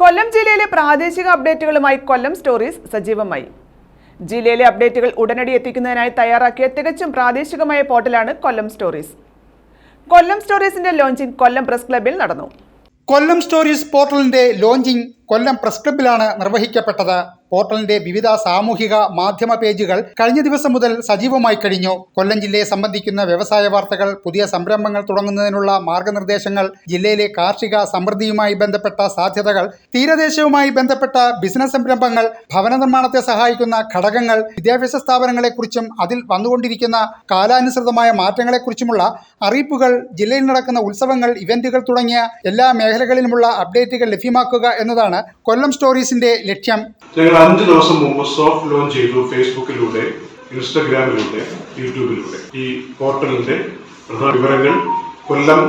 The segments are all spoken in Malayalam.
കൊല്ലം ജില്ലയിലെ പ്രാദേശിക അപ്ഡേറ്റുകളുമായി കൊല്ലം സ്റ്റോറീസ് സജീവമായി. ജില്ലയിലെ അപ്ഡേറ്റുകൾ ഉടനടി എത്തിക്കുന്നതിനായി തയ്യാറാക്കിയ തികച്ചും പ്രാദേശികമായ പോർട്ടലാണ് കൊല്ലം സ്റ്റോറീസ്. കൊല്ലം സ്റ്റോറീസിന്റെ ലോഞ്ചിങ് കൊല്ലം പ്രസ് ക്ലബിൽ നടന്നു. കൊല്ലം സ്റ്റോറീസ് പോർട്ടലിന്റെ ലോഞ്ചിങ് കൊല്ലം പ്രസ് ക്ലബിലാണ് നിർവഹിക്കപ്പെട്ടത്. പോർട്ടലിന്റെ വിവിധ സാമൂഹിക മാധ്യമ പേജുകൾ കഴിഞ്ഞ ദിവസം മുതൽ സജീവമായി കഴിഞ്ഞു. കൊല്ലം ജില്ലയെ സംബന്ധിക്കുന്ന വ്യവസായ വാർത്തകൾ പുതിയ സംരംഭങ്ങൾ തുടങ്ങുന്നതിനുള്ള മാർഗനിർദ്ദേശങ്ങൾ ജില്ലയിലെ കാർഷിക സമൃദ്ധിയുമായി ബന്ധപ്പെട്ട സാധ്യതകൾ തീരദേശവുമായി ബന്ധപ്പെട്ട ബിസിനസ് സംരംഭങ്ങൾ ഭവന നിർമ്മാണത്തെ സഹായിക്കുന്ന ഘടകങ്ങൾ വിദ്യാഭ്യാസ സ്ഥാപനങ്ങളെക്കുറിച്ചും അതിൽ വന്നുകൊണ്ടിരിക്കുന്ന കാലാനുസൃതമായ മാറ്റങ്ങളെക്കുറിച്ചുമുള്ള അറിയിപ്പുകൾ ജില്ലയിൽ നടക്കുന്ന ഉത്സവങ്ങൾ ഇവന്റുകൾ തുടങ്ങിയ എല്ലാ മേഖലകളിലുമുള്ള അപ്ഡേറ്റുകൾ ലഭ്യമാക്കുക എന്നതാണ് കൊല്ലം സ്റ്റോറീസിന്റെ ലക്ഷ്യം. ഞങ്ങൾ അഞ്ച് ദിവസം മുമ്പ് സോഫ്റ്റ് ലോഞ്ച് ചെയ്തു ഫേസ്ബുക്കിലൂടെ ഇൻസ്റ്റഗ്രാമിലൂടെ യൂട്യൂബിലൂടെ. ഈ പോർട്ടലിന്റെ പ്രധാന വിവരങ്ങൾ കൊല്ലം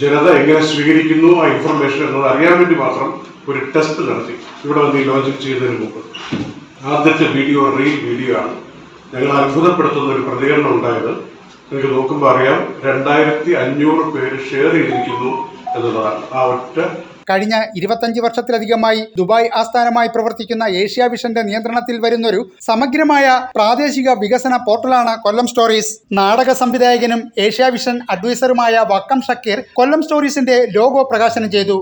ജനത എങ്ങനെ സ്വീകരിക്കുന്നു ആ ഇൻഫർമേഷൻ എന്നത് അറിയാൻ വേണ്ടി മാത്രം ഒരു ടെസ്റ്റ് നടത്തി. ഇവിടെ വന്ന് ഈ ലോഞ്ചിങ് ചെയ്തതിന് മുമ്പ്. ആദ്യത്തെ വീഡിയോ റീൽ വീഡിയോ ആണ്. ഞങ്ങൾ അത്ഭുതപ്പെടുത്തുന്ന ഒരു പ്രതികരണം ഉണ്ടായത്. നിങ്ങൾക്ക് നോക്കുമ്പോൾ അറിയാം രണ്ടായിരത്തി അഞ്ഞൂറ് പേര് ഷെയർ ചെയ്തിരിക്കുന്നു എന്നുള്ളതാണ് ആ ഒറ്റ കഴിഞ്ഞ ഇരുപത്തഞ്ച് വർഷത്തിലധികമായി ദുബായ് ആസ്ഥാനമായി പ്രവർത്തിക്കുന്ന ഏഷ്യ വിഷന്റെ നിയന്ത്രണത്തിൽ വരുന്നൊരു സമഗ്രമായ പ്രാദേശിക വികസന പോർട്ടലാണ് കൊല്ലം സ്റ്റോറീസ്. നാടക സംവിധായകനും ഏഷ്യ വിഷൻ അഡ്വൈസറുമായ വക്കം ഷക്കീർ കൊല്ലം സ്റ്റോറീസിന്റെ ലോഗോ പ്രകാശനം ചെയ്തു.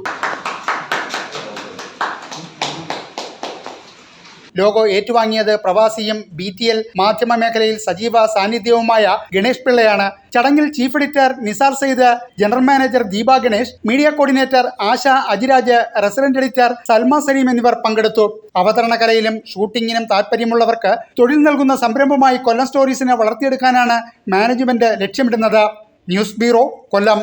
ലോഗോ ഏറ്റുവാങ്ങിയത് പ്രവാസിയും ബി ടി എൽ മാധ്യമ മേഖലയിൽ സജീവ സാന്നിധ്യവുമായ ഗണേഷ് പിള്ളയാണ്. ചടങ്ങിൽ chief editor Nisar Sayed general manager Deepa Ganesh media coordinator Asha Ajiraj resident editor Salma Saleem എന്നിവർ പങ്കെടുത്തു. അവതരണ കലയിലും ഷൂട്ടിങ്ങിനും താല്പര്യമുള്ളവർക്ക് തൊഴിൽ നൽകുന്ന സംരംഭമായി കൊല്ലം സ്റ്റോറീസിനെ വളർത്തിയെടുക്കാനാണ് മാനേജ്മെന്റ് ലക്ഷ്യമിടുന്നത്. News bureau Kollam.